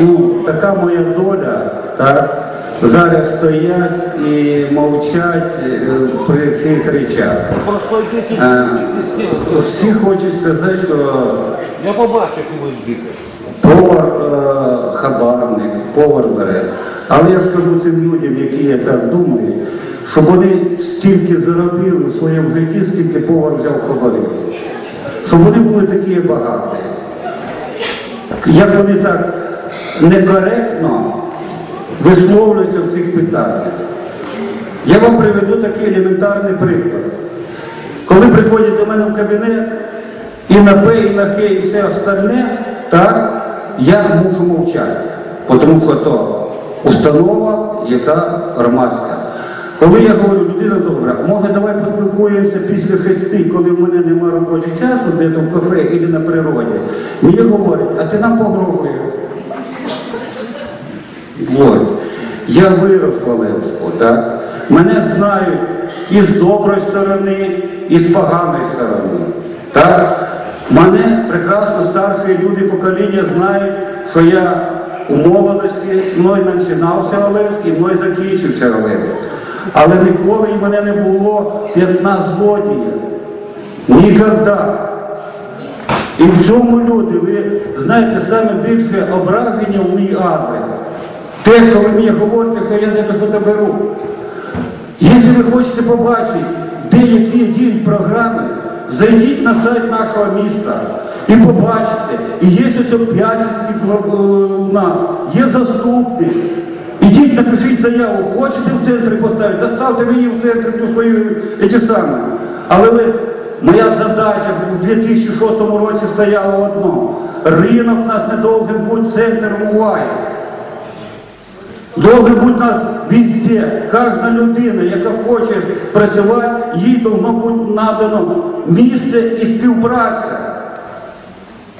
ну, така моя доля, так, зараз стоять і мовчать е, при цих речах. Е, Всі хочуть сказати, що Я побачив, повар е, хабарник, повар бере. Але я скажу цим людям, які я так думаю, щоб вони стільки заробили в своєму житті, скільки повар взяв хабарів. Щоб вони були такі багаті. Як вони так некоректно висловлюються в цих питаннях. Я вам приведу такий елементарний приклад. Коли приходять до мене в кабінет, і на П, і на Х, і все остальне, так, я мушу мовчати, тому що то установа, яка громадська. Коли я говорю, людина добра, може давай поспілкуємося після шести, коли в мене немає робочого часу, де то в кафе або на природі, мені говорять, а ти нам погрожуєш. Вот. Я вирос в Олевську, так? Мене знають і з доброї сторони, і з поганої сторони. Так? Мене прекрасно старші люди покоління знають, що я у молодості, мною починався Олевськ і мною закінчився Олевськ. Але ніколи і мене не було 15 злодіїв. Ніколи. І в цьому люди, ви знаєте, саме більше ображення в мій адрес. Те, що ви мені говорите, що я не то що беру. Якщо ви хочете побачити, де які діють програми, зайдіть на сайт нашого міста і побачите. І є ось П'ятницький на є заступник. Ідіть, напишіть заяву, хочете в центрі поставити, доставте мені в центрі ту свою ті саме. Але ви, моя задача у 2006 році стояла одно. Ринок нас не должен бути центром уваги. Должен бути нас везде. Кожна людина, яка хоче працювати, їй должно бути надано місце і співпраця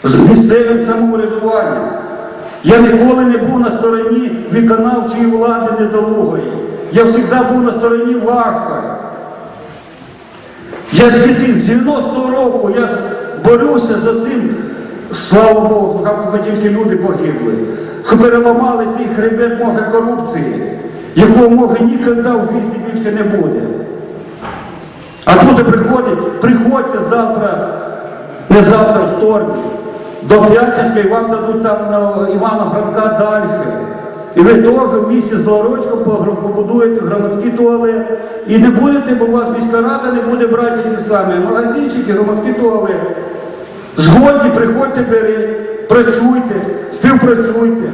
з місцевим самоврядуванням. Я ніколи не був на стороні виконавчої влади недолугої. Я завжди був на стороні вашої. Я з 90-го року я борюся за цим, слава Богу, що тільки люди погибли, що переламали цей хребет може корупції, якого може ніколи в житті більше не буде. А тут приходить, приходьте завтра, не завтра, вторник, до П'ятницької вам дадуть там на Івана Франка далі. І ви теж в місті з побудуєте громадський туалет. І не будете, бо у вас міська рада не буде брати ті самі магазинчики, громадський туалет. Згодні, приходьте, беріть, працюйте, співпрацюйте.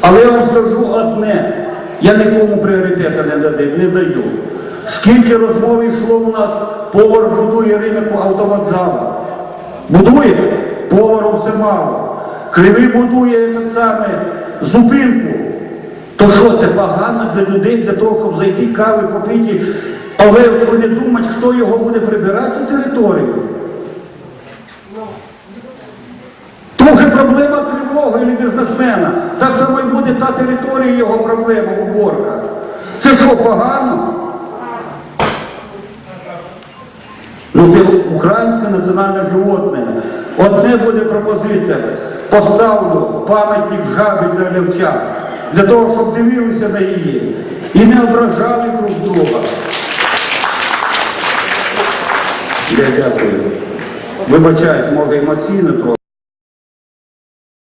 Але я вам скажу одне, я нікому пріоритету не, даю. Скільки розмов йшло у нас, повар будує ринок автовокзалу. Будує, повару все мало. Кривий будує так саме зупинку. То що це погано для людей, для того, щоб зайти кави попити, але не думати, хто його буде прибирати цю територію. То вже кривого і бізнесмена. Так само і буде та територія його проблема, уборка. Це що, погано? Ну це українське національне животне. Одне буде пропозиція. Поставлю пам'ятник жабі для левча, для того, щоб дивилися на її і не ображали друг друга. Я дякую. Вибачаюсь, може емоційно трохи.